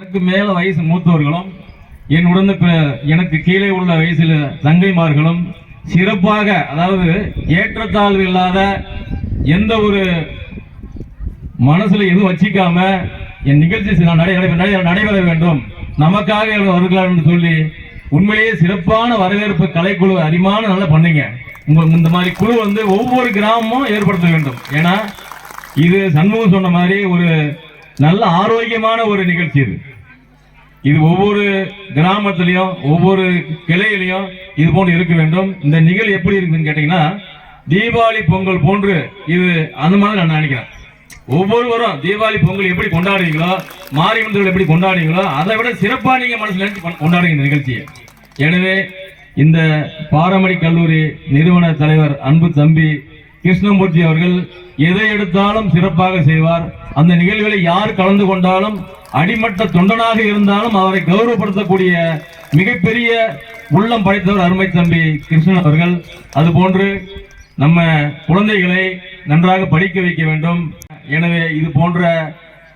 எனக்கு மேல வயசு மூத்தவர்களும் என் உடந்த எனக்கு கீழே உள்ள வயசில் தங்கைமார்களும் சிறப்பாக அதாவது ஏற்றத்தாழ்வு இல்லாத எந்த ஒரு மனசுல எதுவும் வச்சிக்காம என் நிகழ்ச்சி நான் நடை- நடைபெற வேண்டும். நமக்காக இவர்கள் வருகிறார் என்று சொல்லி உண்மையிலேயே சிறப்பான வரவேற்பு கலைக்குழு அரிமான நல்லா பண்ணீங்க. உங்களுக்கு இந்த மாதிரி குழு வந்து ஒவ்வொரு கிராமமும் ஏற்படுத்த வேண்டும். ஏன்னா இது சண்முகம் சொன்ன மாதிரி ஒரு நல்ல ஆரோக்கியமான ஒரு நிகழ்ச்சி இது. இது ஒவ்வொரு கிராமத்திலையும் ஒவ்வொரு கிளையிலையும் இது போன்று இருக்க வேண்டும். இந்த நிகழ்வு எப்படி இருக்குன்னு கேட்டீங்கன்னா தீபாவளி பொங்கல் போன்று இது அந்த மாதிரி நான் நினைக்கிறேன். ஒவ்வொருவரும் தீபாவளி பொங்கல் எப்படி கொண்டாடுவீங்களோ மாரியம்மன் எப்படி கொண்டாடுவீங்களோ அதை விட சிறப்பாக நீங்கள் மனசில் நினைச்சு கொண்டாடுங்க இந்த நிகழ்ச்சியை. எனவே இந்த பாரமணி கல்லூரி நிறுவன தலைவர் அன்பு தம்பி கிருஷ்ணமூர்த்தி அவர்கள் எதை எடுத்தாலும் சிறப்பாக செய்வார். அந்த நிகழ்வுகளில் யார் கலந்து கொண்டாலும் அடிமட்ட தொண்டனாக இருந்தாலும் அவரை கௌரவப்படுத்தக்கூடிய மிகப்பெரிய உள்ளம் படைத்தவர் அருமை தம்பி கிருஷ்ணன் அவர்கள். அது போன்று நம்ம குழந்தைகளை நன்றாக படிக்க வைக்க வேண்டும். எனவே இது போன்ற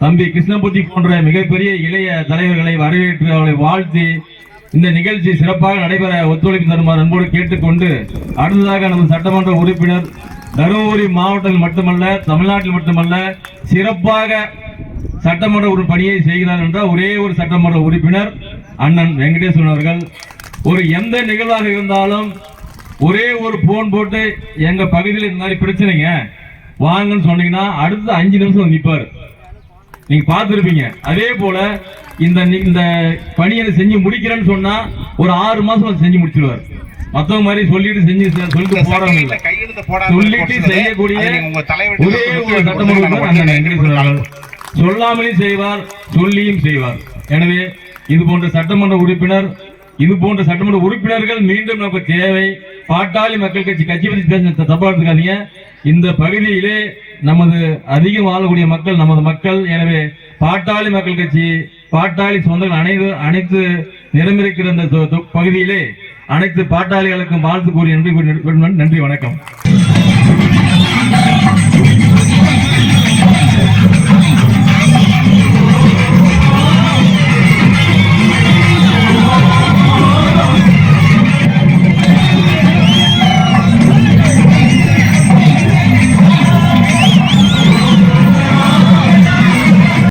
தம்பி கிருஷ்ணபுத்தி போன்ற மிகப்பெரிய இளைய தலைவர்களை வரவேற்று அவளை வாழ்த்தி இந்த நிகழ்ச்சி சிறப்பாக நடைபெற ஒத்துழைப்பு தருமாறு அன்போடு கேட்டுக்கொண்டு அடுத்ததாக நமது சட்டமன்ற உறுப்பினர் தருமபுரி மாவட்டத்தில் மட்டுமல்ல தமிழ்நாட்டில் மட்டுமல்ல சிறப்பாக சட்டமன்ற ஒரு பணியை செய்கிறார் என்றால் ஒரே ஒரு சட்டமன்ற உறுப்பினர் அண்ணன் வெங்கடேஸ்வரன் அவர்கள். ஒரு எந்த நிகழ்வாக இருந்தாலும் ஒரே ஒரு போன் போட்டு எங்க பகுதியில் இந்த மாதிரி பிரச்சனைங்க வாங்கன்னு சொன்னீங்கன்னா அடுத்த அஞ்சு நிமிஷம் நிற்பார் நீங்க பார்த்துருப்பீங்க. அதே போல இந்த இந்த பணியை செஞ்சு முடிக்கிறேன்னு சொன்னா ஒரு ஆறு மாசம் செஞ்சு முடிச்சிடுவார் மத்தவங்க மாதிரி சொல்லிட்டு செஞ்சு சொல்லிட்டு போறவங்க இல்ல. சொல்லிட்டு செய்யக்கூடிய ஒரே ஒரு சட்டமன்ற. சொல்லாமலும் செய்வார் சொல்லியும் செய்வார். எனவே இது போன்ற சட்டமன்ற உறுப்பினர் இது போன்ற சட்டமன்ற உறுப்பினர்கள் மீண்டும் நமக்கு தேவை. பாட்டாளி மக்கள் கட்சி கட்சி பத்தி பேச தப்பா எடுத்துக்காதீங்க. இந்த பகுதியிலே நமது அதிகம் வாழக்கூடிய மக்கள் நமது மக்கள் எனவே பாட்டாளி மக்கள் கட்சி பாட்டாளி சொந்தங்கள் அனைத்து அனைத்து நிரம்பியிருக்கிற இந்த பகுதியிலே அனைத்து பாட்டாளிகளுக்கும் வாழ்த்து கூறி நன்றி கூறி நன்றி வணக்கம்.